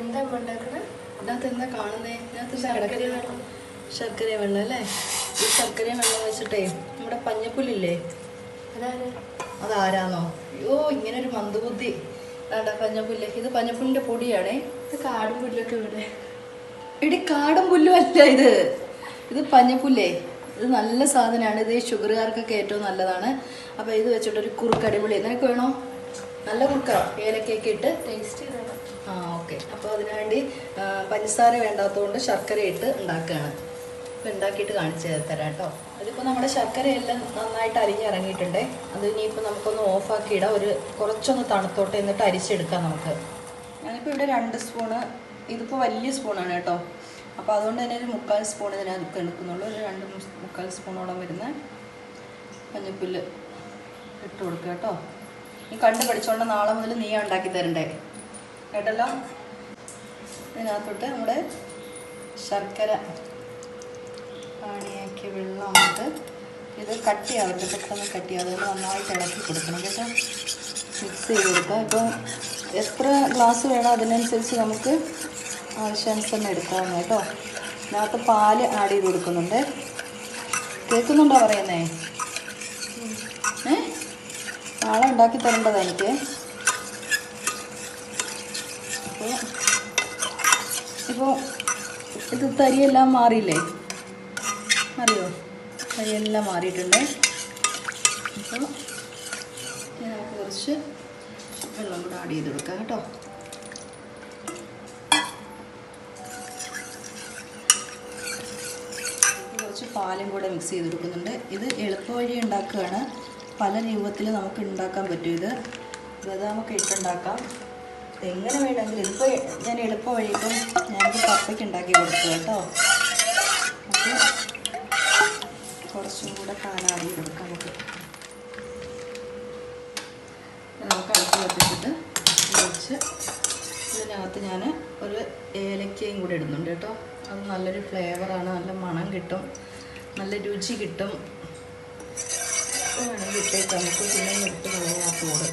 എന്താ അമ്മ ഉണ്ടാക്കണേ ഇതിനകത്ത് എന്താ കാണുന്നേ? ഇതിനകത്ത് ശർക്കര? വെള്ളം. ശർക്കര വെള്ളം അല്ലേ? ഈ ശർക്കര വെള്ളം വെച്ചിട്ടേ നമ്മുടെ പഞ്ഞപ്പുല്ലില്ലേ? അതാരാന്നോ? അയ്യോ ഇങ്ങനെ ഒരു മന്ദബുദ്ധി. വേണ്ട പഞ്ഞപ്പുല്ല്. ഇത് പഞ്ഞപ്പുല്ലിന്റെ പൊടിയാണേ. ഇത് കാടും പുല്ലൊക്കെ ഇവിടെ. ഇടി കാടും പുല്ലും അല്ല ഇത്. ഇത് പഞ്ഞപ്പുല്ലേ? ഇത് നല്ല സാധനമാണ്. ഇത് ഈ ഷുഗറുകാർക്കൊക്കെ ഏറ്റവും നല്ലതാണ്. അപ്പോൾ ഇത് വെച്ചിട്ടൊരു കുറുക്ക് അടിപൊളി നിനക്ക് വേണോ? നല്ല കുക്കറാണ് ഏലക്കയൊക്കെ ഇട്ട്? ടേസ്റ്റ് ചെയ്തോളാം. ആ ഓക്കെ. അപ്പോൾ അതിനുവേണ്ടി വേണ്ടി പഞ്ചസാര വേണ്ടാത്തതുകൊണ്ട് ശർക്കര ഇട്ട് ഉണ്ടാക്കുകയാണ് അപ്പോൾ ഉണ്ടാക്കിയിട്ട് കാണിച്ചു തരാം കേട്ടോ. അതിപ്പോൾ നമ്മുടെ ശർക്കര എല്ലാം നന്നായിട്ട് അരിഞ്ഞിറങ്ങിയിട്ടുണ്ടേ. അത് ഇനിയിപ്പോൾ നമുക്കൊന്ന് ഓഫാക്കി ഇടാം ഒരു കുറച്ചൊന്ന് തണുത്തോട്ടെ എന്നിട്ട് അരിച്ചെടുക്കാം നമുക്ക്. ഞാനിപ്പോൾ ഇവിടെ രണ്ട് സ്പൂണ് ഇതിപ്പോൾ വലിയ സ്പൂണാണ് കേട്ടോ. അപ്പോൾ അതുകൊണ്ട് തന്നെ ഒരു മുക്കാൽ സ്പൂൺ ഇതിനകത്ത് എടുക്കുന്നുള്ളൂ. ഒരു രണ്ട് മുക്കാൽ സ്പൂണോളം വരുന്ന മഞ്ഞപ്പുല്ല് ഇട്ട് കൊടുക്കുക കേട്ടോ. നീ കണ്ടു പഠിച്ചോണ്ട് നാളെ മുതൽ നീ ഉണ്ടാക്കി തരണ്ടേ. കേട്ടല്ലോ? ഇതിനകത്തോട്ട് നമ്മുടെ ശർക്കര പാണിയാക്കിയ വെള്ളം ഇട്ട് ഇത് കട്ടിയാവരുത് പെട്ടെന്ന് കട്ടിയാവും അതുകൊണ്ട് നന്നായിട്ട് ഇളക്കി കൊടുക്കണം കേട്ടോ. മിക്സ് ചെയ്ത് കൊടുക്കാം. ഇപ്പം എത്ര ഗ്ലാസ് വേണോ അതിനനുസരിച്ച് നമുക്ക് ആവശ്യാനുസരണം എടുക്കാവുന്ന കേട്ടോ. ഇതിനകത്ത് പാൽ ആഡ് ചെയ്ത് കൊടുക്കുന്നുണ്ട്. കേൾക്കുന്നുണ്ടോ പറയുന്നേ? നാളെ ഉണ്ടാക്കി തരേണ്ടതാ എനിക്ക്. അപ്പോൾ ഇപ്പോൾ ഇത് തരിയെല്ലാം മാറിയില്ലേ? അറിയോ? തരിയെല്ലാം മാറിയിട്ടുണ്ട്. അപ്പോൾ നമുക്ക് കുറച്ച് വെള്ളം കൂടെ ആഡ് ചെയ്ത് കൊടുക്കാം കേട്ടോ. കുറച്ച് പാലും കൂടെ മിക്സ് ചെയ്ത് കൊടുക്കുന്നുണ്ട്. ഇത് എളുപ്പ വഴി ഉണ്ടാക്കുകയാണ്. പല രൂപത്തിൽ നമുക്ക് ഉണ്ടാക്കാൻ പറ്റും. ഇത് ബദാമൊക്കെ ഇട്ടുണ്ടാക്കാം. എങ്ങനെ വേണമെങ്കിലും ഇതിപ്പോൾ ഞാൻ എളുപ്പ വഴി ഇപ്പം ഞാനിത് പപ്പയ്ക്ക് ഉണ്ടാക്കി കൊടുത്തു കേട്ടോ. അപ്പോൾ കുറച്ചും കൂടെ കാലാടി കൊടുക്കാം നമുക്ക്. നമുക്ക് അടുത്ത് വെച്ചിട്ട് വെച്ച് ഇതിനകത്ത് ഞാൻ ഒരു ഏലക്കയും കൂടി ഇടുന്നുണ്ട് കേട്ടോ. അത് നല്ലൊരു ഫ്ലേവറാണ് നല്ല മണം കിട്ടും. നല്ല രുചി കിട്ടും. വേണമെങ്കിൽ ഇട്ടേക്കാം നമുക്ക് പിന്നെ ഇട്ട് കളയാം കൂടെ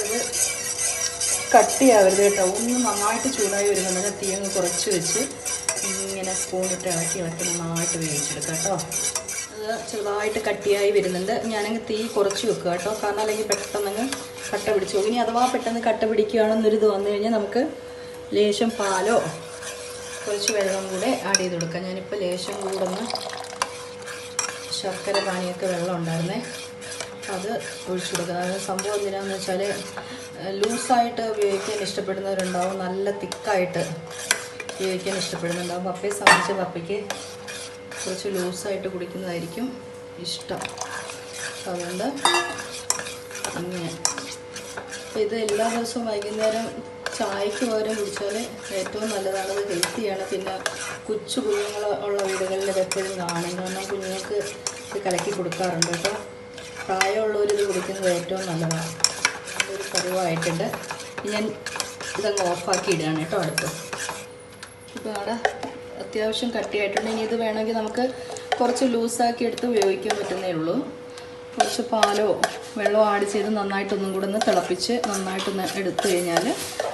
ഇത് കട്ടിയാവരുത് കേട്ടോ. ഒന്ന് നന്നായിട്ട് ചൂടായി തന്നെ തീ അങ്ങ് കുറച്ച് വെച്ച് ഇങ്ങനെ സ്പൂണിട്ട് ഇളക്കി ഇളക്കി നന്നായിട്ട് വേവിച്ചെടുക്കാം കേട്ടോ. അത് ചെറുതായിട്ട് കട്ടിയായി വരുന്നുണ്ട്. ഞാനങ്ങ് തീ കുറച്ച് വെക്കുക കേട്ടോ. കാരണം അല്ലെങ്കിൽ പെട്ടെന്നങ്ങ് കട്ട പിടിച്ചു ഇനി അഥവാ പെട്ടെന്ന് കട്ട പിടിക്കുകയാണെന്നൊരിത് വന്നു കഴിഞ്ഞാൽ നമുക്ക് ലേശം പാലോ കുറച്ച് വെള്ളം കൂടെ ആഡ് ചെയ്ത് കൊടുക്കാം. ഞാനിപ്പോൾ ലേശം കൂടെ ഒന്ന് ശർക്കര പാനിയൊക്കെ വെള്ളം ഉണ്ടായിരുന്നേ. അത് ഒഴിച്ചു കൊടുക്കുക അതായത് സംഭവം എന്തിനാന്ന് വെച്ചാൽ ലൂസായിട്ട് ഉപയോഗിക്കാൻ ഇഷ്ടപ്പെടുന്നവരുണ്ടാവും. നല്ല തിക്കായിട്ട് ഉപയോഗിക്കാൻ ഇഷ്ടപ്പെടുന്നുണ്ടാവും പപ്പയെ സംബന്ധിച്ച് പപ്പയ്ക്ക് കുറച്ച് ലൂസായിട്ട് കുടിക്കുന്നതായിരിക്കും ഇഷ്ടം. അതുകൊണ്ട് അങ്ങനെ. ഇത് എല്ലാ ദിവസവും വൈകുന്നേരം ചായക്ക് പകരം കുടിച്ചാൽ ഏറ്റവും നല്ലതാണ് അത് ഹെൽത്തിയാണ് പിന്നെ കൊച്ചു കുഞ്ഞുങ്ങൾ ഉള്ള വീടുകളിൽ ഇത് എപ്പോഴും കാണും. കാരണം കുഞ്ഞുങ്ങൾക്ക് ഇത് കലക്കി കൊടുക്കാറുണ്ട്. കേട്ടോ പ്രായമുള്ളവർ ഇത് കുടിക്കുന്നത് ഏറ്റവും നല്ലതാണ്. ഒരു പരുവായിട്ടുണ്ട്. ഞാൻ ഇതങ്ങ് ഓഫാക്കി ഇടുകയാണ് കേട്ടോ അടുത്ത്. ഇപ്പോൾ അവിടെ അത്യാവശ്യം കട്ടിയായിട്ടുണ്ട്. ഇനി ഇത് വേണമെങ്കിൽ നമുക്ക് കുറച്ച് ലൂസാക്കി എടുത്ത് ഉപയോഗിക്കാൻ പറ്റുന്നേ ഉള്ളൂ. കുറച്ച് പാലോ വെള്ളമോ ആഡ് ചെയ്ത് നന്നായിട്ടൊന്നും കൂടെ ഒന്ന് തിളപ്പിച്ച് നന്നായിട്ടൊന്ന് എടുത്തു കഴിഞ്ഞാൽ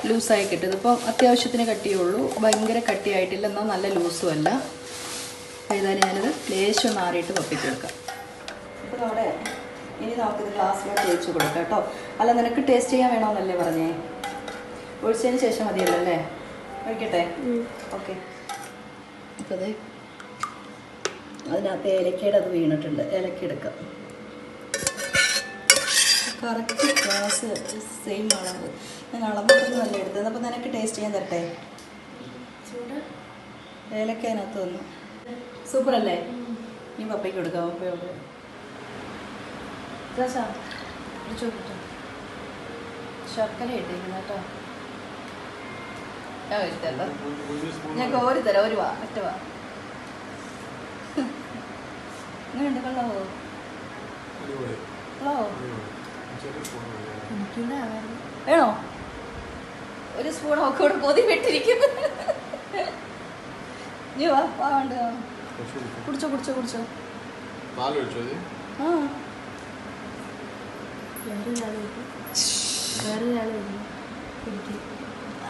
ലൂസായി കിട്ടും. ഇപ്പം അത്യാവശ്യത്തിന് കട്ടിയേ ഉള്ളൂ. ഭയങ്കര കട്ടിയായിട്ടില്ല. എന്നാൽ നല്ല ലൂസും അല്ല. ഏതായാലും ഞാനിത് ലേശം മാറിയിട്ട് പപ്പിച്ചെടുക്കാം അപ്പോൾ നമ്മുടെ ഇനി നമുക്കിത് ഗ്ലാസ്സിലോട്ട് ഒഴിച്ച് കൊടുക്കാം കേട്ടോ. അല്ല നിനക്ക് ടേസ്റ്റ് ചെയ്യാൻ വേണമെന്നല്ലേ പറഞ്ഞേ? ഒഴിച്ചതിന് ശേഷം മതിയല്ലോ അല്ലേ ഒഴിക്കട്ടെ ഓക്കെ. അപ്പോൾ അതെ അതിനകത്ത് ഏലക്കയുടെ അത് വീണിട്ടുണ്ട്. ഏലക്ക എടുക്കാം കറക്റ്റ് ഗ്ലാസ് സെയിം അളവ്. ഞാൻ അളവൊക്കെ നല്ല എടുത്തത്. അപ്പോൾ നിനക്ക് ടേസ്റ്റ് ചെയ്യാൻ തരട്ടെ? ചൂട്? ഏലക്ക അതിനകത്ത് വന്നു സൂപ്പർ അല്ലേ നീ പപ്പയ്ക്ക് കൊടുക്കാം. പപ്പയോട് ശർക്കര ഇട്ടേക്കുന്നു കേട്ടോ. ഞാൻ ഞാൻ കോരി തരാം. ഒരു വാ ഒറ്റ വാ. എങ്ങനെയുണ്ട് കൊള്ളാവോ? കൊള്ളാവോ? ആവാറ് വേണോ? ഒരു സ്പൂൺ ഒക്കെ കൂടെ പൊതി വിട്ടിരിക്കുന്നു. നീ വാ വാ വേണ്ട? കുടിച്ചോ കുടിച്ചോ കുടിച്ചോ.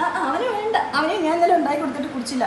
ആ, അവന് വേണ്ട. അവനെ ഞാൻ ഇന്നലെ ഉണ്ടാക്കി കൊടുത്തിട്ട് കുടിച്ചില്ല.